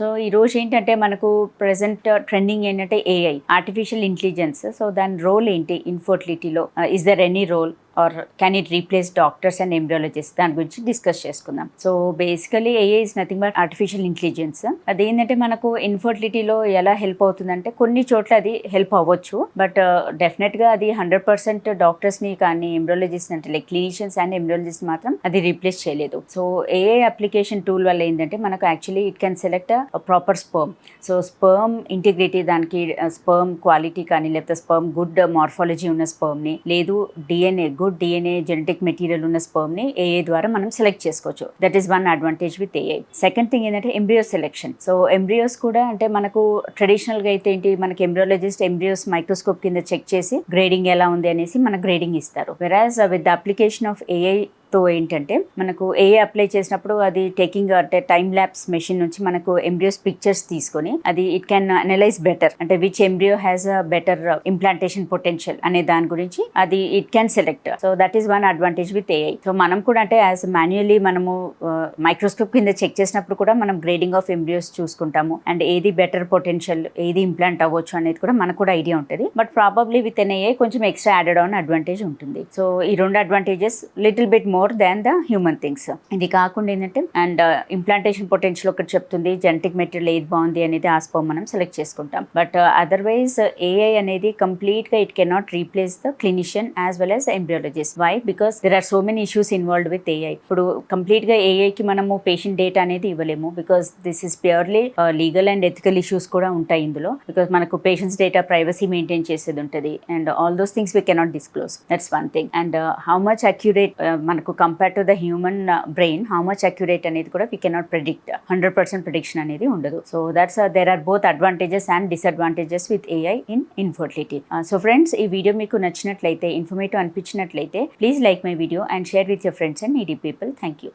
so ఈ రోజు ఏంటంటే మనకు ప్రజెంట్ ట్రెండింగ్ ఏంటంటే ఏఐ ఆర్టిఫిషియల్ ఇంటెలిజెన్స్ సో దాని రోల్ ఏంటి? ఇన్ఫర్టిలిటీలో is there any role or can it replace doctors and embryologist దాని గురించి డిస్కస్ చేసుకుందాం. So basically AI is nothing but artificial intelligence అదేంటంటే మనకు ఇన్ఫర్టిలిటీలో ఎలా హెల్ప్ అవుతుందంటే కొన్ని చోట్ల అది హెల్ప్ అవ్వచ్చు. బట్ డెఫినెట్గా uh, అది హండ్రెడ్ పర్సెంట్ డాక్టర్స్ని కానీ ఎంబ్రియాలజిస్ట్ అంటే లైక్ క్లినిషియన్స్ అండ్ ఎంబ్రియాలజిస్ట్ మాత్రం అది రీప్లేస్ చేయలేదు. సో ఏఐ అప్లికేషన్ టూల్ వల్ల ఏంటంటే మనకు actually it can select proper sperm so sperm integrity దానికి uh, స్పర్మ్ క్వాలిటీ కానీ లేకపోతే స్పర్మ్ గుడ్ మార్ఫాలజీ ఉన్న స్పర్మ్ని లేదు DNA good DNA genetic material ఉన్న స్పర్మ్ని ఏఏ ద్వారా మనం సెలెక్ట్ చేసుకోవచ్చు. That is one advantage with AI second thing ఏంటంటే ఎంబ్రియో సెలెక్షన్ సో ఎంబ్రియోస్ కూడా అంటే మనకు ట్రెడిషనల్గా అయితే ఏంటి మనకి ఎంబ్రియాలజిస్ట్ ఎంబ్రియోస్ మైక్రోస్కోప్ కింద చెక్ చేసి గ్రేడింగ్ ఎలా ఉంది అనేసి మనకు గ్రేడింగ్ ఇస్తారు. Whereas with the application of AI తో ఏంటంటే మనకు ఏ అప్లై చేసినప్పుడు అది టేకింగ్ అంటే టైం ల్యాబ్స్ మెషిన్ నుంచి మనకు ఎంబ్రియోస్ పిక్చర్స్ తీసుకొని అది ఇట్ క్యాన్ అనలైజ్ బెటర్ అంటే which embryo has a better implantation potential అనే దాని గురించి అది it can select so that is one advantage with AI so మనం కూడా అంటే యాజ్ మాన్యువల్లీ మనము uh, మైక్రోస్కోప్ కింద చెక్ చేసినప్పుడు కూడా మనం గ్రేడింగ్ ఆఫ్ ఎంబ్రియోస్ చూసుకుంటాము. అండ్ ఏది బెటర్ పొటెన్షియల్ ఏది ఇంప్లాంట్ అవ్వచ్చు అనేది కూడా మనకు కూడా ఐడియా ఉంటుంది. But probably with an AI కొంచెం ఎక్స్ట్రా యాడెడ్ ఆన్ అడ్వాంటేజ్ ఉంటుంది. సో ఈ రెండు advantages little bit more than the human things. ఇది కాకుండా ఏంటంటే అండ్ uh, ఇంప్లాంటేషన్ పొటెన్షియల్ ఒకటి చెప్తుంది జెనటిక్ మెటీరియల్ ఏది బాగుంది అనేది ఆ మనం సెలెక్ట్ చేసుకుంటాం. బట్ అదర్వైజ్ ఏఐ అనేది కంప్లీట్గా it cannot replace the clinician as well as embryologist why because there are so many issues involved with AI ఇప్పుడు కంప్లీట్గా ఏఐ కి మనము పేషెంట్ డేటా అనేది ఇవ్వలేము. Because this is purely legal and ethical issues కూడా ఉంటాయి ఇందులో. బికాస్ మనకు పేషెంట్స్ డేటా ప్రైవసీ మెయింటైన్ చేసేది ఉంటుంది. And all those things we cannot disclose that's one thing and how much accurate మనకు compare to the human brain how much accurate అనేది కూడా we cannot predict hundred percent prediction అనేది ఉండదు. So that's there are both advantages and disadvantages with AI in infertility so friends ఈ video మీకు నచ్చినట్లయితే informative అనిపించినట్లయితే please like my video and share with your friends and needy people thank you